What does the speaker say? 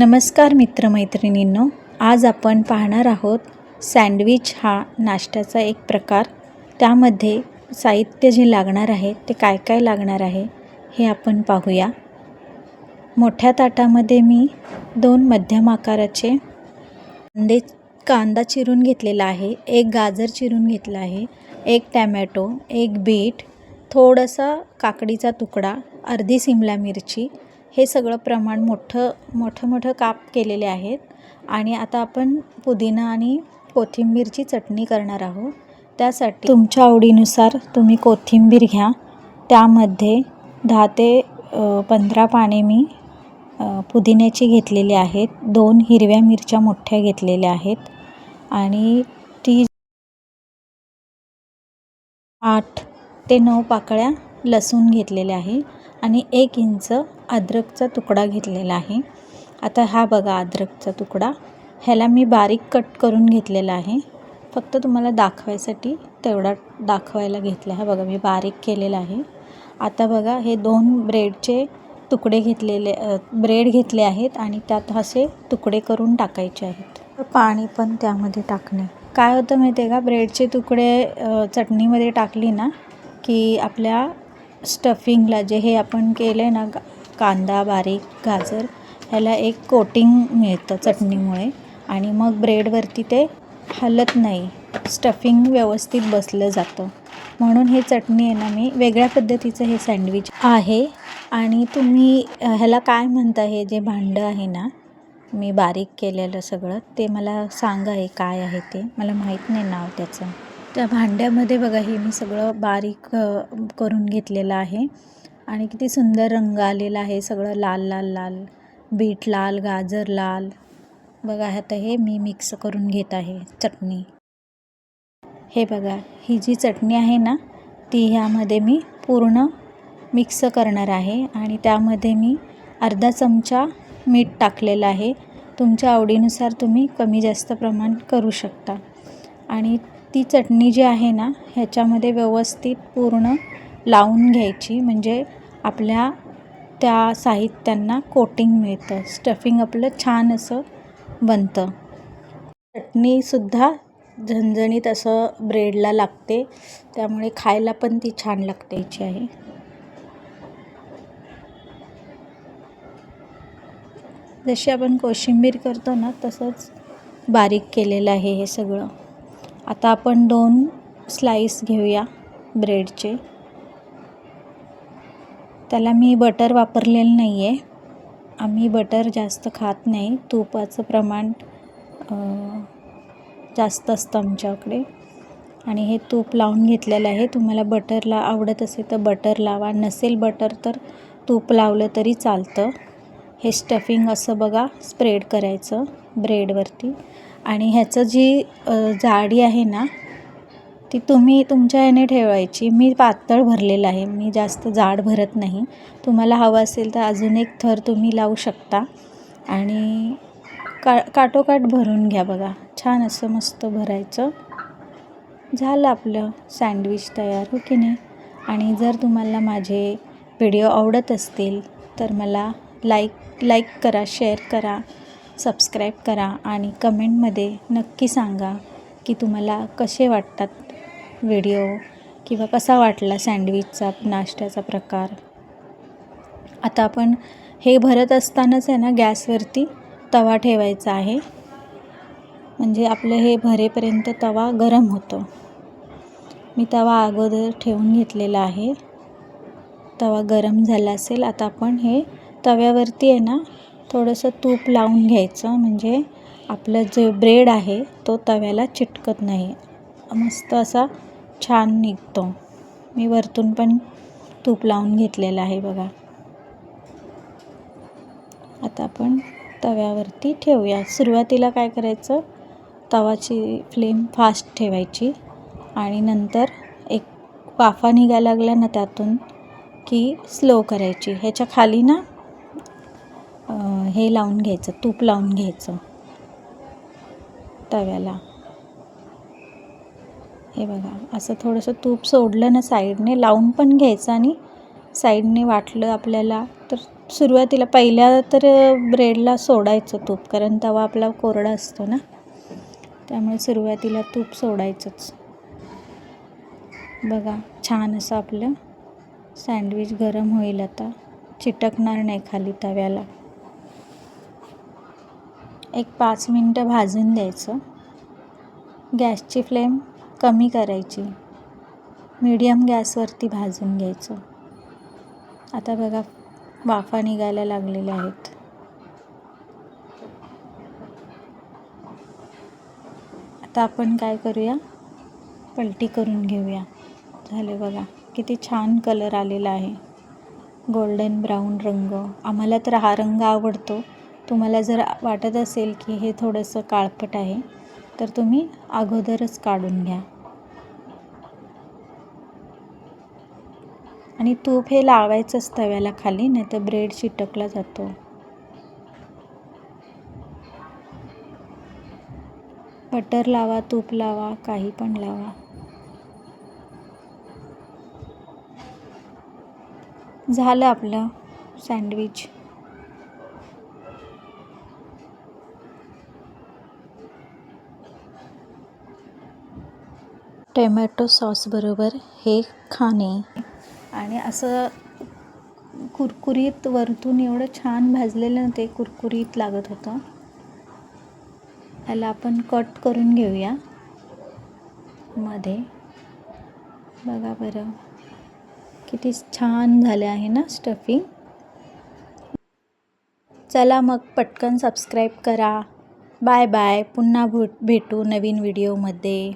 नमस्कार मित्रमैत्रिणींनो आज आपण पाहणार आहोत सँडविच हा नाश्त्याचा एक प्रकार. त्यामध्ये साहित्य जे लागणार आहे ते काय काय लागणार आहे हे आपण पाहूया. मोठ्या ताटामध्ये मी दोन मध्यम आकाराचे कांदे कांदा चिरून घेतलेला आहे एक गाजर चिरून घेतला आहे एक टॅमॅटो एक बीट थोडासा काकडीचा तुकडा अर्धी सिमला मिरची हे सगळं प्रमाण मोठं मोठं मोठं काप केलेले आहेत. आणि आता आपण पुदिना आणि कोथिंबीरची चटणी करणार आहोत. त्यासाठी तुमच्या आवडीनुसार तुम्ही कोथिंबीर घ्या. त्यामध्ये दहा ते पंधरा पाने मी पुदिन्याची घेतलेली आहेत. दोन हिरव्या मिरच्या मोठ्या घेतलेल्या आहेत. आणि ती आठ ते नऊ पाकळ्या लसूण घेतलेल्या आहे. आणि एक इंच अद्रकचा तुकडा घेतलेला आहे. आता हा बघा अद्रकचा तुकडा. ह्याला मी बारीक कट करून घेतलेला आहे. फक्त तुम्हाला दाखवायसाठी तेवढा दाखवायला घेतला हा बघा मी बारीक केलेला आहे. आता बघा हे दोन ब्रेडचे तुकडे घेतलेले ब्रेड घेतले आहेत आणि त्यात असे तुकडे करून टाकायचे आहेत. पाणी पण त्यामध्ये टाकणे. काय होतं माहिती आहे का? ब्रेडचे तुकडे चटणीमध्ये टाकली ना की आपल्या स्टफिंगला जे हे आपण केलं आहे ना गा- कांदा बारीक गाजर ह्याला एक कोटिंग मिळतं चटणीमुळे. आणि मग ब्रेडवरती ते हलत नाही स्टफिंग व्यवस्थित बसलं जातं. म्हणून हे चटणी आहे ना मी वेगळ्या पद्धतीचं हे सँडविच आहे. आणि तुम्ही ह्याला काय म्हणता हे जे भांडं आहे ना मी बारीक केलेलं सगळं ते मला सांगा हे काय आहे ते. मला माहीत नाही नाव त्याचं. त्या भांड्यामध्ये बघा हे मी सगळं बारीक करून घेतलेलं आहे. आणि किती सुंदर रंग आलेला आहे सगळं लाल लाल लाल. बीट लाल गाजर लाल. बघा आता हे मी मिक्स करून घेत आहे चटणी. हे बघा ही जी चटणी आहे ना ती ह्यामध्ये मी पूर्ण मिक्स करणार आहे. आणि त्यामध्ये मी अर्धा चमचा मीठ टाकलेलं आहे. तुमच्या आवडीनुसार तुम्ही कमी जास्त प्रमाण करू शकता. आणि ती चटणी जी आहे ना ह्याच्यामध्ये व्यवस्थित पूर्ण लावून घ्यायची. म्हणजे आपल्या त्या साहित्यांना कोटिंग मिळतं. स्टफिंग आपलं छान असं बनतं. चटणीसुद्धा झणझणीत असं ब्रेडला लागते. त्यामुळे खायला पण ती छान लागते आहे जशी आपण कोशिंबीर करतो ना तसंच बारीक केलेलं आहे हे सगळं. आता आपण दोन स्लाईस घेऊया ब्रेडचे त्याला मी बटर वापरलेलं नाही आहे आम्ही बटर जास्त खात नाही. तुपाचं प्रमाण जास्त असतं आमच्याकडे. आणि हे तूप लावून घेतलेलं आहे. तुम्हाला बटरला आवडत असेल तर बटर लावा. नसेल बटर तर तूप लावलं तरी चालतं. हे स्टफिंग असं बघा स्प्रेड करायचं ब्रेडवरती आणि ह्याचं जी जाडी आहे ना ती तुम्ही तुमच्या ह्याने ठेवायची. मी पातळ भरलेलं आहे. मी जास्त जाड भरत नाही. तुम्हाला हवं असेल तर अजून एक थर तुम्ही लावू शकता. आणि का काटोकाट भरून घ्या बघा. छान असं मस्त भरायचं. झालं आपलं सँडविच तयार हो की नाही? आणि जर तुम्हाला माझे व्हिडिओ आवडत असतील तर मला लाईक लाईक करा शेअर करा. सबस्क्राईब करा आणि कमेंटमध्ये नक्की सांगा की तुम्हाला कसे वाटतात व्हिडिओ किंवा कसा वाटला सँडविचचा नाश्त्याचा प्रकार. आता आपण हे भरत असतानाच आहे ना गॅसवरती तवा ठेवायचा आहे. म्हणजे आपलं हे भरेपर्यंत तवा गरम होतो. मी तवा अगोदर ठेवून घेतलेला आहे. तवा गरम झाला असेल आता आपण हे तव्यावरती आहे ना थोडंसं तूप लावून घ्यायचं. म्हणजे आपलं जे ब्रेड आहे तो तव्याला चिटकत नाही. मस्त असा छान निघतो. मी वरतून पण तूप लावून घेतलेलं आहे बघा. आता आपण तव्यावरती ठेवूया. सुरुवातीला काय करायचं? तवाची फ्लेम फास्ट ठेवायची. आणि नंतर एक वाफा निघायला लागला ना त्यातून की स्लो करायची. ह्याच्या खाली ना हे लावून घ्यायचं तूप लावून घ्यायचं. तव्याला. हे बघा असं थोडंसं तूप सोडलं ना साईडने लावून पण घ्यायचं आणि साईडने वाटलं आपल्याला तर सुरुवातीला पहिल्या तर ब्रेडला सोडायचं तूप कारण तवा आपला कोरडा असतो ना. त्यामुळे सुरुवातीला तूप सोडायचंच. बघा छान असं आपलं सँडविच गरम होईल आता. चिटकणार नाही खाली तव्याला. एक पाच मिनटं भाजून द्यायचं. गॅसची फ्लेम कमी करायची. मीडियम गॅसवरती भाजून घ्यायचं. आता बघा वाफा निघायला लागलेल्या आहेत. आता आपण काय करूया? पलटी करून घेऊया. झाले बघा किती छान कलर आलेला आहे. गोल्डन ब्राऊन रंग. आम्हाला तर हा रंग आवडतो. तुम्हाला जर वाटत असेल की हे थोडंसं काळपट आहे तर तुम्ही अगोदरच काढून घ्या. आणि तूप हे लावायचंच तव्याला खाली नाही तर ब्रेड चिटकला जातो. बटर लावा तूप लावा काही पण लावा. झालं आपलं सँडविच. टोमॅटो सॉसबरोबर हे खाणे. आणि असं कुरकुरीत वरतून एवढं छान भाजलेलं ते कुरकुरीत लागत होतं. ह्याला आपण कट करून घेऊया मध्ये. बघा बरं किती छान झाले आहे ना स्टफिंग चला मग पटकन सबस्क्राईब करा. बाय बाय पुन्हा भेटू नवीन व्हिडिओमध्ये